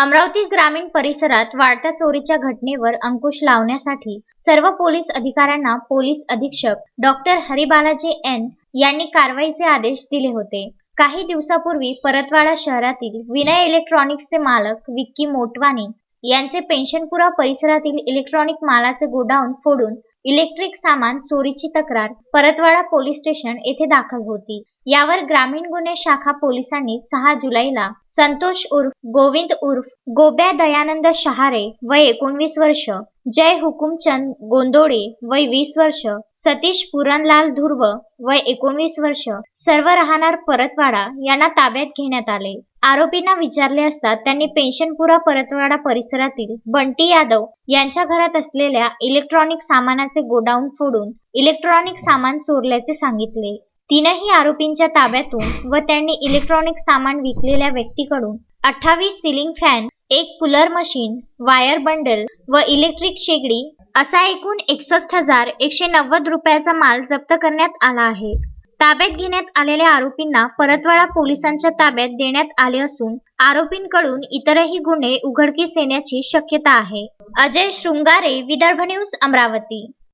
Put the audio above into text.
अमरावती ग्रामीण परिसरात वाढत्या चोरीच्या घटनेवर अंकुश लावण्यासाठी सर्व पोलीस अधिकाऱ्यांना पोलीस अधीक्षक डॉक्टर हरिबालाजी एन यांनी कारवाईचे आदेश दिले होते. काही दिवसापूर्वी परतवाडा शहरातील विनय इलेक्ट्रॉनिक्सचे मालक विक्की मोटवानी यांचे पेन्शनपुरा परिसरातील इलेक्ट्रॉनिक मालाचे गोडाऊन फोडून इलेक्ट्रिक सामान चोरीची तक्रार परतवाडा पोलीस स्टेशन येथे दाखल होती. यावर ग्रामीण गुन्हे शाखा पोलिसांनी सहा जुलैला संतोष उर्फ गोविंद उर्फ गोब्या दयानंद शहारे वय एकोणवीस वर्ष जय हुकुमचंद गोंदोडे वय वीस वर्ष सतीश पुरणलाल धुर्व वय एकोणवीस वर्ष सर्व राहणार परतवाडा यांना ताब्यात घेण्यात आले. आरोपींना विचारले असता त्यांनी पेन्शनपुरा परतवाडा परिसरातील बंटी यादव यांच्या घरात असलेल्या इलेक्ट्रॉनिक सामानाचे गोडाऊन फोडून इलेक्ट्रॉनिक सामान चोरल्याचे सांगितले. तीनही आरोपींच्या ताब्यातून व त्यांनी इलेक्ट्रॉनिक सामान विकलेल्या व्यक्तीकडून अठ्ठावीस सिलिंग फॅन एक कूलर मशीन वायर बंडल व इलेक्ट्रिक शेगडी असा एकूण एकसष्ट हजार एकशे नव्वद रुपयाचा माल जप्त करण्यात आला आहे. ताब्यात घेण्यात आलेल्या आरोपींना परतवाडा पोलिसांच्या ताब्यात देण्यात आले असून आरोपींकडून इतरही गुन्हे उघडकीस येण्याची शक्यता आहे. अजय शृंगारे विदर्भ न्यूज अमरावती.